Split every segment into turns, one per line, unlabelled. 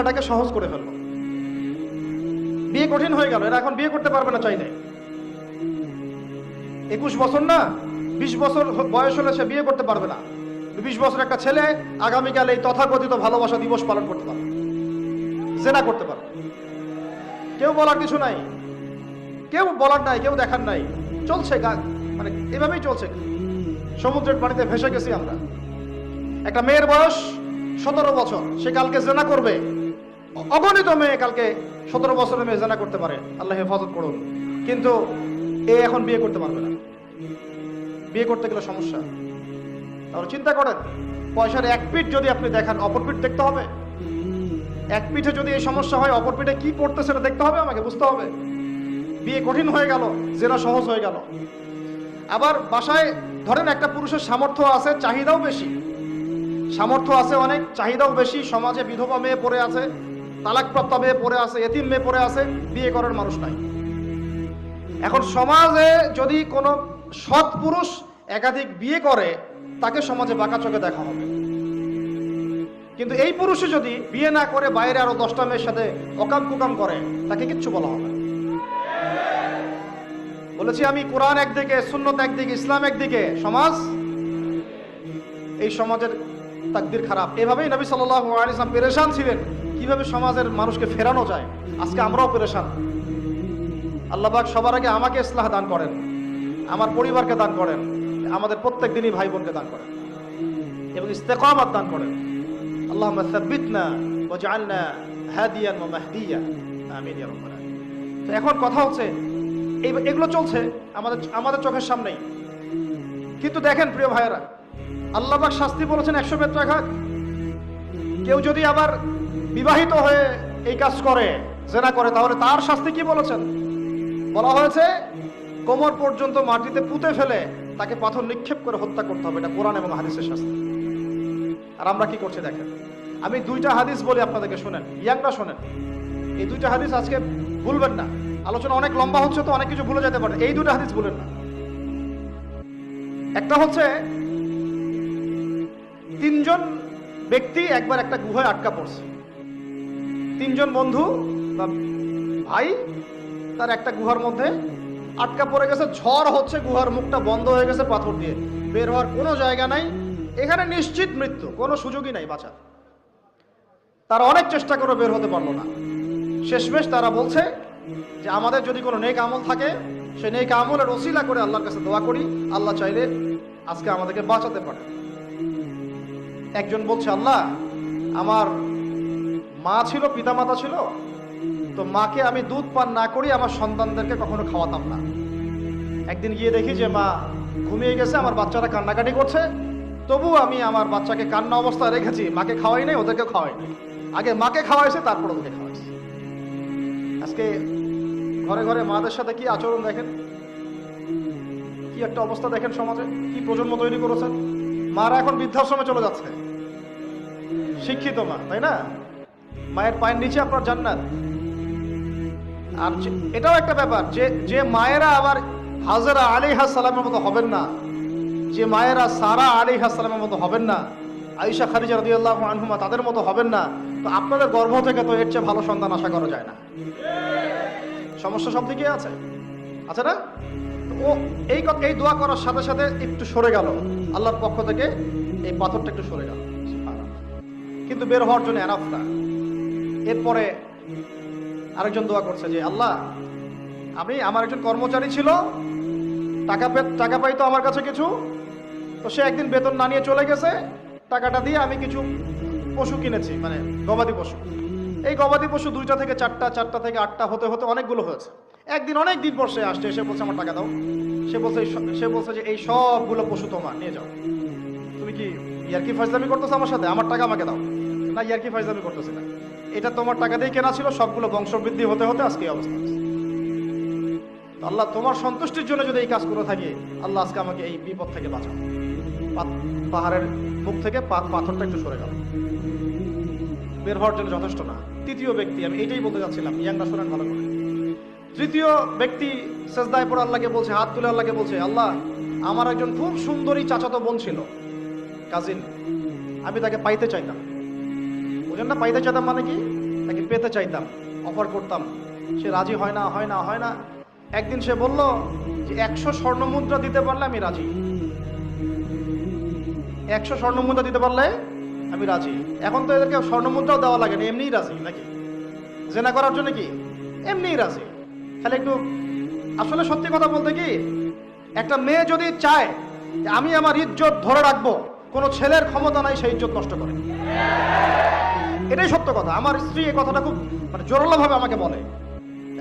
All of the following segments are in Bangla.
এটাকে সহজ করে ফেলব বিয়ে কঠিন হয়ে গেল, এরা এখন বিয়ে করতে পারবে না চাইলে। একুশ বছর না, বিশ বছর বয়স হলে সে বিয়ে করতে পারবে না। বিশ বছর একটা ছেলে আগামীকাল এই তথাকথিত ভালোবাসা দিবস পালন করতে পারবে। জেনা করতে পারবে। কেউ বলার কিছু নাই। কেউ বলার নাই, কেউ দেখার নাই। চলছে মানে এভাবেই চলছে। সমুদ্রের পানিতে ভেসে গেছি আমরা। একটা মেয়ের বয়স সতেরো বছর, সে কালকে জেনা করবে। অগণিত মেয়ে কালকে সতেরো বছরের মেয়ে জেনা করতে পারে। আল্লাহ হেফাজত করুন। কিন্তু এ এখন বিয়ে করতে পারবে না। বিয়ে করতে গেলে সমস্যা। তাহলে চিন্তা করেন, পয়সার এক পিঠ যদি আপনি দেখান, অপর পিঠ দেখতে হবে? এক পিঠে যদি এই সমস্যা হয়, অপর পিঠে কি পড়তে সেটা দেখতে হবে আমাকে? বুঝতে হবে। বিয়ে কঠিন হয়ে গেল, জেনা সহজ হয়ে গেল। আবার বাসায় ধরেন একটা পুরুষের সামর্থ্য আছে, চাহিদাও বেশি। সামর্থ্য আছে অনেক, চাহিদাও বেশি, সমাজে বিধবা মেয়ে পড়ে আছে। তালাকপ্রাপ্ত মেয়ে পড়ে আছে, এতিম মেয়ে পড়ে আছে, বিয়ে করার মানুষ নাই। এখন সমাজে যদি কোনো সৎ পুরুষ একাধিক বিয়ে করে, তাকে সমাজে বাঁকা চোখে দেখা হবে। কিন্তু এই পুরুষে যদি বিয়ে না করে, বাইরে আরও দশটা মেয়ের সাথে অকাম কুকাম করে, তাকে কিচ্ছু বলা হবে বলেছি আমি, কোরআন একদিকে, সুন্নত একদিকে, ইসলাম একদিকে, সমাজ? এই সমাজের তাকদির খারাপ। এভাবেই নবী সাল্লাল্লাহু আলাইহি সাল্লাম পেরেশান ছিলেন। কীভাবে সমাজের মানুষকে ফেরানো যায়? আজকে আমরাও পেরেশান। আল্লাহ পাক সবার আগে আমাকে ইসলাহ দান করেন। আমার পরিবারকে দান করেন। আমাদের প্রত্যেক দিনই ভাই বোনকে দান করেন। এবং ইস্তেকামাত দান করেন। আল্লাহ রাব্বাল তো এখন কথা হচ্ছে, এই এগুলো চলছে আমাদের আমাদের চোখের সামনেই। কিন্তু দেখেন প্রিয় ভাইয়েরা, আল্লাহবাক শাস্তি বলেছেন একশো বেত্রাঘাত কেউ যদি আবার বিবাহিত হয়ে এই কাজ করে, জেনা করে, তাহলে তার শাস্তি কি বলেছেন? বলা হয়েছে, কোমর পর্যন্ত মাটিতে পুঁতে ফেলে তাকে পাথর নিক্ষেপ করে হত্যা করতে হবে। এটা কোরআন এবং হাদিসের শাস্তি। আর আমরা কি করছি দেখেন? আমি দুইটা হাদিস বলি আপনাদেরকে, শোনেন। ইয়াংরা শোনেন। এই দুইটা হাদিস আজকে ভুলবেন না। আলোচনা অনেক লম্বা হচ্ছে তো অনেক কিছু ভুলে যেতে পারে। এই দুটো হাদিস ভুলেন না। একটা হচ্ছে, তিনজন ব্যক্তি একবার একটা গুহায় আটকা পড়ছে। তিনজন বন্ধু, বা ভাই, তার একটা গুহার মধ্যে আটকা পড়ে গেছে। ঝড় হচ্ছে, গুহার মুখটা বন্ধ হয়ে গেছে পাথর দিয়ে। বের হওয়ার কোনো জায়গা নাই। এখানে নিশ্চিত মৃত্যু, কোনো সুযোগই নাই বাঁচার। তারা অনেক চেষ্টা করে বের হতে পারল না। শেষমেশ তারা বলছে যে, আমাদের যদি কোনো নেক আমল থাকে সে নেক আমলের ওসিলা করে আল্লাহর কাছে দোয়া করি। আল্লাহ চাইলে আজকে আমাদেরকে বাঁচাতে পারে। একজন বলছে, আল্লাহ, আমার মা ছিল, পিতামাতা ছিল, তো মাকে আমি দুধ পান না করি, আমার সন্তানদেরকে কখনো খাওয়াতাম না। একদিন গিয়ে দেখি যে মা ঘুমিয়ে গেছে, আমার বাচ্চারা কান্নাকাটি করছে। তবু আমি আমার বাচ্চাকে কান্না অবস্থায় রেখেছি, মাকে খাওয়াই নাই ওদেরকে খাওয়াই নাই। আগে মাকে খাওয়াইছে, তারপর ওদেরকে খাওয়াইছে। আজকে ঘরে ঘরে মাদের সাথে কি আচরণ দেখেন? কি একটা অবস্থা দেখেন সমাজে? কি প্রজন্ম তৈরি করেছেন? মারা এখন বৃদ্ধাশ্রমে চলে যাচ্ছে। শিক্ষিত মা, তাই না? মায়ের পায়ের নিচে আপনার জান্নাত। আর এটাও একটা ব্যাপার যে যে মায়েরা আবার হাজারা আলী সালামের মতো হবেন না, যে মায়েরা সারা আলী সালামের মতো হবেন না, আয়েশা খারিজা রাদিয়াল্লাহু আনহুমা তাদের মতো হবেন না, তো আপনাদের গর্ভ থেকে তো এর চেয়ে ভালো সন্তান আশা করা যায় না। সমস্যা সব দিকে আছে? আছে না? ও এই এই দোয়া করার সাথে সাথে একটু সরে গেল। আল্লাহর পক্ষ থেকে এই পাথরটা একটু সরে গেল। কিন্তু বের হওয়ার জন্য এনাফ না। এরপরে আরেকজন দোয়া করছে যে, আল্লাহ, আমি আমার একজন কর্মচারী ছিল, টাকা পে টাকা পাইতো আমার কাছে কিছু, তো সে একদিন বেতন না নিয়ে চলে গেছে, টাকাটা দিয়ে আমি কিছু পশু কিনেছি মানে গবাদি পশু। এই গবাদি পশু দুইটা থেকে চারটা চারটা থেকে আটটা হতে হতে অনেকগুলো হয়েছে। একদিন অনেক দিন পর সে আসছে এসে বলছে, আমার টাকা দাও। সে বলছে সে বলছে যে, এই সবগুলো পশু তোমার, নিয়ে যাও। তুমি কি ইয়ারকি ফাইজলামি করতেছো আমার সাথে? আমার টাকা আমাকে দাও। না, ইয়ারকি ফাইজলামি করতেছি না। এটা তোমার টাকা দিয়ে কেনা ছিল, সবগুলো বংশবৃদ্ধি হতে হতে আজকে অবস্থা। আল্লাহ তোমার সন্তুষ্টির জন্য যদি এই কাজ করে থাকি, আল্লাহ আজকে আমাকে এই বিপদ থেকে বাঁচাও পাহাড়ের মুখ থেকে পাথরটা একটু সরে গেল বের হওয়ার জন্য যথেষ্ট না। তৃতীয় ব্যক্তি, আমি এটাই বলতে যাচ্ছিলাম ইয়াংরা শোনেন ভালো করে। তৃতীয় ব্যক্তি সেজদায় পড়ে আল্লাহকে বলছে, হাত তুলে আল্লাহকে বলছে, আল্লাহ, আমার একজন খুব সুন্দরী চাচাতো বোন ছিল। কাজিন, আমি তাকে পাইতে চাইতাম। না, পাইতে চাইতাম মানে কি? তাকে পেতে চাইতাম অফার করতাম। সে রাজি হয় না হয় না হয় না। একদিন সে বলল যে, একশো স্বর্ণ মুদ্রা দিতে পারলে আমি রাজি। একশো স্বর্ণ মুদ্রা দিতে পারলে আমি রাজি। এখন তো এদেরকে স্বর্ণ মুদ্রাও দেওয়া লাগে না, এমনিই রাজি নাকি? জেনা করার জন্য কি? এমনিই রাজি। খালি একটু, আসলে সত্যি কথা বলতে কি, একটা মেয়ে যদি চায় আমি আমার ইজ্জত ধরে রাখব, কোনো ছেলের ক্ষমতা নাই সেই ইজ্জত নষ্ট করে। এটাই সত্য কথা। আমার স্ত্রী এই কথাটা খুব মানে জোরালোভাবে আমাকে বলে।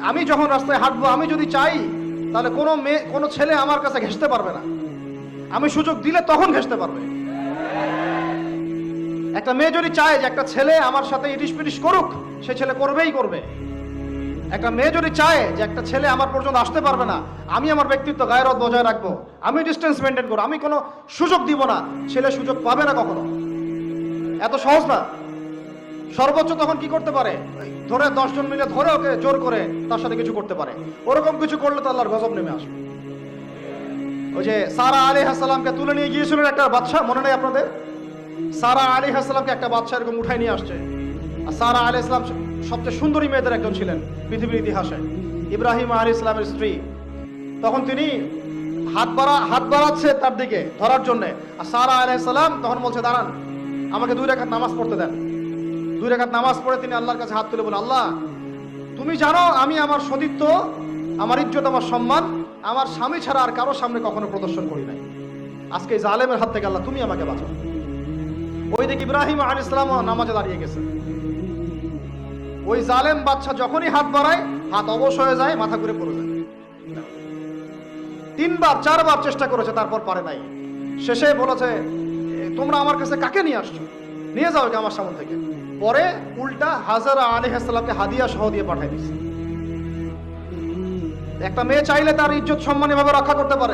আমি যখন রাস্তায় হাঁটবো, আমি যদি চাই, তাহলে কোনো মেয়ে, কোনো ছেলে আমার কাছে ঘেসতে পারবে না। আমি সুযোগ দিলে তখন ঘেসতে পারবে। একটা মেয়ে যদি চায় যে একটা ছেলে আমার সাথে ইটিস পিটিস করুক, সে ছেলে করবেই করবে। একটা মেয়ে যদি চায় যে একটা ছেলে আমার পর্যন্ত আসতে পারবে না, আমি আমার ব্যক্তিত্ব গায়েরত বজায় রাখব, আমি ডিস্টেন্স মেনটেন করব, আমি কোনো সুযোগ দিব না, ছেলে সুযোগ পাবে না কখনো। এত সহজ না। সর্বোচ্চ তখন কি করতে পারে? ধরে দশজন মিলে ধরে ওকে জোর করে তার সাথে কিছু করতে পারে। ওরকম কিছু করলে তো আল্লাহর গজব নেমে আসবে। ওই যে সারা আলী হাসালামকে তুলে নিয়ে গিয়েছিলেন একটা বাচ্চা মনে নেই আপনাদের? সারা আলী হাসালামকে একটা বাচ্চা এরকম উঠাই নিয়ে আসছে। আর সারা আলী ইসলাম সবচেয়ে সুন্দরী মেয়েদের একজন ছিলেন পৃথিবীর ইতিহাসে। ইব্রাহিম আলী ইসলামের স্ত্রী। তখন তিনি হাত বাড়া, হাত বাড়াচ্ছে তার দিকে ধরার জন্য। আর সারা আলাই সালাম তখন বলছে, দাঁড়ান, আমাকে দুই রেখাত নামাজ পড়তে দেন। দুই রেখাত নামাজ পড়ে তিনি আল্লাহর কাছে হাত তুলে বলে আল্লাহ, তুমি জানো আমি আমার সতীত্ব, আমার ইজ্জত, আমার সম্মান, আমার স্বামী ছাড়া আর কারও সামনে কখনো প্রদর্শন করি নাই। আজকে জালেমের হাত থেকে আল্লাহ তুমি আমাকে বাঁচাও। ওই দিকে ইব্রাহিম আলী ইসলাম নামাজে দাঁড়িয়ে গেছে। ওই জালেম বাচ্চা যখনই হাত বাড়ায়, হাত অবশ হয়ে যায়, মাথা ঘুরে পড়ে যায়। তিনবার, চারবার চেষ্টা করেছে, তারপর পারে নাই। শেষে বলেছে তোমরা আমার কাছে কাকে নিয়ে আসছো? নিয়ে যাও আমার সামনে থেকে। পরে উল্টা হাজারা আলী হাসলামকে হাদিয়া সহ দিয়ে পাঠাই দিচ্ছে একটা মেয়ে চাইলে তার ইজ্জত সম্মান এভাবে রক্ষা করতে পারে।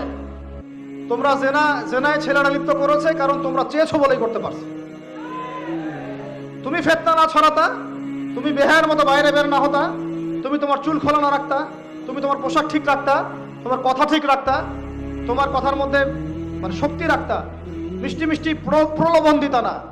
তোমরা জেনা, জেনায় ছেলেরা লিপ্ত করেছে, কারণ তোমরা চেয়েছো বলেই করতে পারছ। তুমি ফেতনা না ছড়াতা, তুমি বেহায়ের মতো বাইরে বের না হতা, তুমি তোমার চুল খোলা না রাখতা, তুমি তোমার পোশাক ঠিক রাখতা, তোমার কথা ঠিক রাখতা, তোমার কথার মধ্যে মানে শক্তি রাখতা, মিষ্টি মিষ্টি প্র- প্রলোভন দিতা না।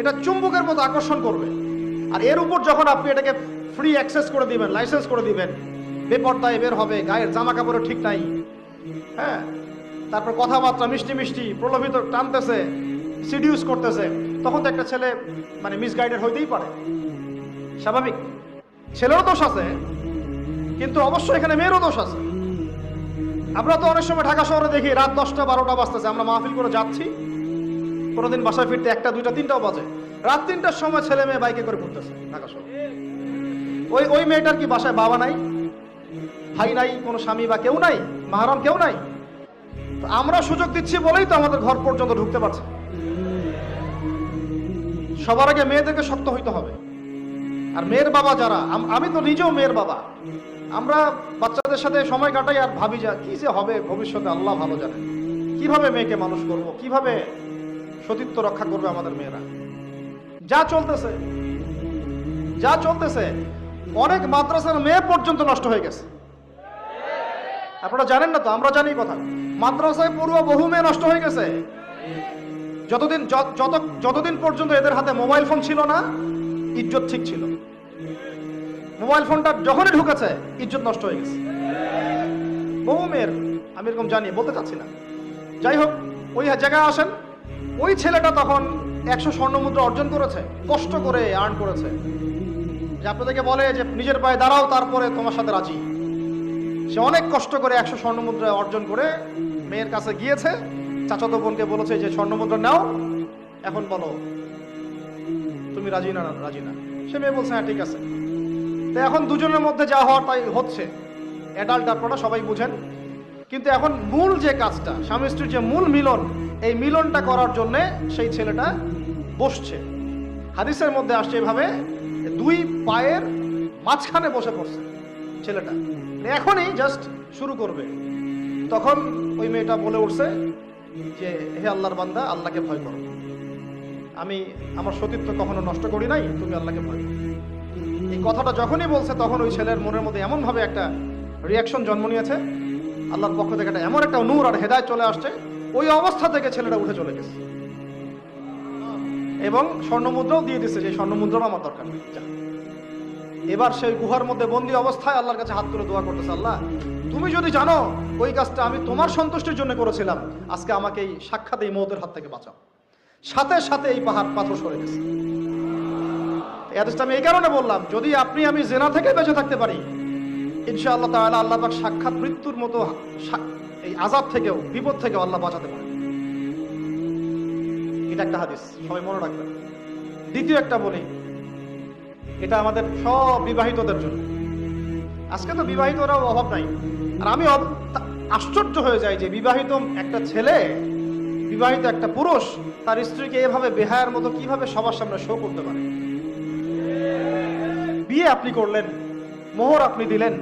এটা চুম্বকের মতো আকর্ষণ করবে। আর এর উপর যখন আপনি এটাকে ফ্রি অ্যাক্সেস করে দিবেন লাইসেন্স করে দিবেন, বেপর্দায় বের হবে, গায়ের জামা কাপড়ও ঠিক নাই। হ্যাঁ? তারপর কথাবার্তা মিষ্টি মিষ্টি, প্রলোভিত টানতেছে সিডিউস করতেছে। তখন তো একটা ছেলে মানে মিসগাইডেড হইতেই পারে। স্বাভাবিক। ছেলেরও দোষ আছে, কিন্তু অবশ্যই এখানে মেয়েরও দোষ আছে। আমরা তো অনেক সময় ঢাকা শহরে দেখি, রাত দশটা, বারোটা বাজতেছে, আমরা মাহফিল করে যাচ্ছি। কোনোদিন বাসায় ফিরতে একটা, দুইটা, তিনটাও বাজে। রাত তিনটার সময় ছেলে মেয়ে বাইকে করে ঘুরতেছে, ঢাকা শহরে। ওই ওই মেয়েটার কি বাসায় বাবা নাই? ভাই নাই, কোনো স্বামী বা কেউ নাই? মাহারাম কেউ নাই? আমরা সুযোগ দিচ্ছি বলেই তো আমাদের ঘর পর্যন্ত ঢুকতে পারছে। সবার আগে মেয়েদেরকে শক্ত হইতে হবে। আর মেয়ের বাবা যারা আমি তো নিজেও মেয়ের বাবা। আমরা বাচ্চাদের সাথে সময় কাটাই আর ভাবি যা, কি যে হবে ভবিষ্যতে? আল্লাহ ভালো জানে। কীভাবে মেয়েকে মানুষ করব? কীভাবে সতীত্ব রক্ষা করবে আমাদের মেয়েরা। যা চলতেছে যা চলতেছে, অনেক মাদ্রাসার মেয়ে পর্যন্ত নষ্ট হয়ে গেছে। আপনারা জানেন না তো, আমরা জানি কথা। মাদ্রাসায় পড়ুয়া বহু মেয়ে নষ্ট হয়ে গেছে। যতদিন যত, যতদিন পর্যন্ত এদের হাতে মোবাইল ফোন ছিল না, ইজ্জত ঠিক ছিল। মোবাইল ফোনটা যখনই ঢুকেছে, ইজ্জত নষ্ট হয়ে গেছে। বহু মেয়ের, আমি এরকম জানি, বলতে চাচ্ছি না। যাই হোক, ওই জায়গায় আসেন। ওই ছেলেটা তখন একশো স্বর্ণ মুদ্রা অর্জন করেছে, কষ্ট করে আর্ন করেছে। যে আপনাদেরকে বলে যে নিজের পায়ে দাঁড়াও, তারপরে তোমার সাথে রাজি। সে অনেক কষ্ট করে একশো স্বর্ণ মুদ্রা অর্জন করে মেয়ের কাছে গিয়েছে। চাচাতো বোনকে বলেছে যে স্বর্ণ মুদ্রা নাও, এখন বলো, তুমি রাজি না রাজি না? সে মেয়ে বলছে হ্যাঁ ঠিক আছে। তো এখন দুজনের মধ্যে যা হওয়ার তাই হচ্ছে। অ্যাডাল্ট আপনারা সবাই বুঝেন। কিন্তু এখন মূল যে কাজটা স্বামী স্ত্রীর যে মূল মিলন এই মিলনটা করার জন্য সেই ছেলেটা বসছে। হাদিসের মধ্যে আসছে এভাবে দুই পায়ের মাঝখানে বসে পড়ছে ছেলেটা। মানে এখনই জাস্ট শুরু করবে। তখন ওই মেয়েটা বলে উঠছে যে, হে আল্লাহর বান্দা, আল্লাহকে ভয় করো। আমি আমার সতীত্ব কখনো নষ্ট করি নাই, তুমি আল্লাহকে ভয় করো। এই কথাটা যখনই বলছে, তখন ওই ছেলের মনের মধ্যে এমনভাবে একটা রিয়াকশন জন্ম নিয়েছে। আল্লাহর পক্ষ থেকে একটা এমন একটা নূর আর হেদায় চলে আসছে ওই অবস্থা থেকে ছেলেটা উঠে চলে গেছে। এবং স্বর্ণমুদ্রাও দিয়ে দিচ্ছে যে স্বর্ণমুদ্রাও আমার দরকার এবার সেই গুহার মধ্যে বন্দি অবস্থায় আল্লাহর কাছে হাত তুলে দোয়া করতেছে, আল্লাহ, তুমি যদি জানো, ওই কাজটা আমি তোমার সন্তুষ্টির জন্য করেছিলাম, আজকে আমাকে এই সাক্ষাৎ এই মৌতের হাত থেকে বাঁচাও। সাথে সাথে এই পাহাড় পাথর সরে গেছে। আমি এই কারণে বললাম, যদি আপনি আমি জেনা থেকে বেঁচে থাকতে পারি, ইনশাআল্লাহ তাআলা আল্লাহ সাক্ষাৎ মৃত্যুর মতো এই আজাব থেকেও, বিপদ থেকেও আল্লাহ বাঁচাতে পারে। এটা একটা হাদিস, সবাই মনে রাখবেন। দ্বিতীয় একটা বলি, এটা আমাদের সব বিবাহিতদের জন্য। আজকে তো বিবাহিতরাও অভাব নাই। আর আমি আশ্চর্য হয়ে যাই যে বিবাহিত একটা ছেলে, বিবাহিত একটা পুরুষ, তার স্ত্রীকে এভাবে বেহায়ার মতো কীভাবে সবার সামনে শো করতে পারে? বিয়ে আপনি করলেন, মোহর আপনি দিলেন,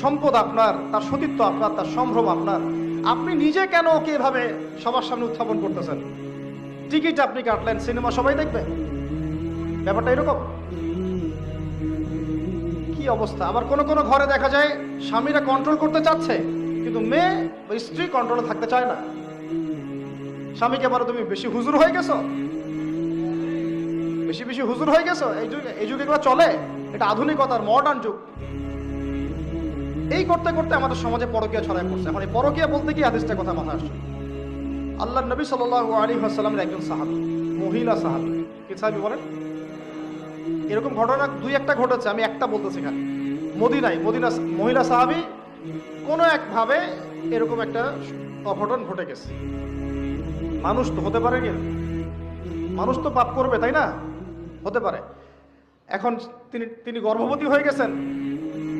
সম্পদ আপনার, তার সতীত্ব আপনার, তার সম্ভ্রম আপনার। আপনি নিজে কেন ওকে এভাবে সবার সামনে উত্থাপন করতেছেন? টিকিট আপনি কাটলেন, সিনেমা সবাই দেখবে। ব্যাপারটা এরকম? কি অবস্থা? আবার কোন কোন ঘরে দেখা যায় স্বামীরা কন্ট্রোল করতে চাচ্ছে, কিন্তু মেয়ে ওই স্ত্রী কন্ট্রোলে থাকতে চায় না। স্বামীকে বলো, তুমি বেশি হুজুর হয়ে গেছো? বেশি বেশি হুজুর হয়ে গেছো? এই যুগে এই যুগে এগুলো চলে? এটা আধুনিকতার মডার্ন যুগ। এই করতে করতে আমাদের সমাজে পরকীয়া ছড়ায় পড়ছে। এখন এই পরকীয়া বলতে কি আদেশটা কথা মাথা আসছে। আল্লাহ নবী সাল আলী আসাল্লামের একজন সাহাবি, মহিলা সাহাবি। কি সাহাবি বলেন? এরকম ঘটনা দুই একটা ঘটেছে, আমি একটা বলতেছি এখানে। মদিনাই মদিনা মহিলা সাহাবি, কোনো একভাবে এরকম একটা অঘটন ঘটে গেছে। মানুষ তো হতে পারে কি? মানুষ তো পাপ করবে, তাই না? হতে পারে। এখন তিনি তিনি গর্ভবতী হয়ে গেছেন।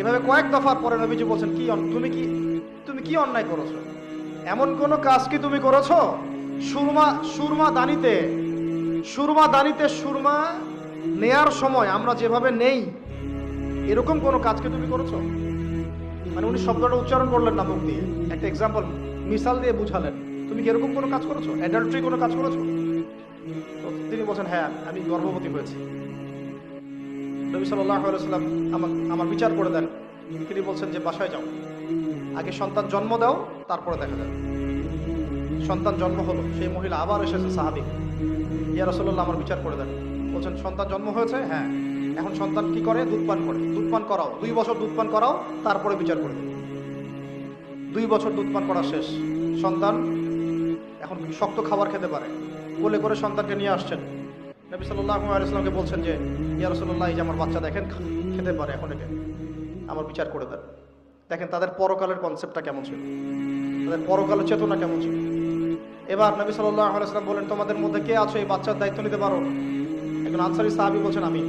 এভাবে কয়েক দফার পরে নবীজি বলছেন, কি তুমি কি তুমি কি অন্যায় করেছ? এমন কোন কাজ কি তুমি করেছ? সুরমা সুরমা দানিতে সুরমা দানিতে সুরমা নেয়ার সময় আমরা যেভাবে নেই, এরকম কোনো কাজ কি তুমি করেছ? মানে উনি শব্দটা উচ্চারণ করলেন না মুখ দিয়ে। একটা এক্সাম্পল মিসাল দিয়ে বুঝালেন। তুমি কি এরকম কোনো কাজ করেছ? অ্যাডাল্ট্রি কোনো কাজ করেছ? তিনি বলছেন হ্যাঁ আমি গর্ভবতী হয়েছি। নবী সাল্লাহ সাল্লাম আমার আমার বিচার করে দেন। তিনি বলছেন যে, বাসায় যাও। আগে সন্তান জন্ম দাও, তারপরে দেখা যাবে। সন্তান জন্ম হলো, সেই মহিলা আবার এসেছে, সাহাবি। ইয়া রসল্লাহ আমার বিচার করে দেন। বলছেন, সন্তান জন্ম হয়েছে? হ্যাঁ। এখন সন্তান কি করে? দুধ পান করে। দুধ পান করাও। দুই বছর দুধ পান করাও, তারপরে বিচার করে দুই বছর দুধ পান করা শেষ। সন্তান এখন শক্ত খাবার খেতে পারে। কোলে করে সন্তানকে নিয়ে আসছেন। নবী সাল্লাহ বলছেন যে, ইয়া রসল্লাহ যে আমার বাচ্চা দেখেন খেতে পারে এখন একে আমার বিচার করে দেন। দেখেন তাদের পরকালের কনসেপ্টটা কেমন ছিল? তাদের পরকালের চেতনা কেমন ছিল? এবার নবী সাল্লাহ বলেন, তোমাদের মধ্যে কে আছো? এই বাচ্চার দায়িত্ব নিতে পারো এখন আনসারি সাহাবি বলছেন, আমি।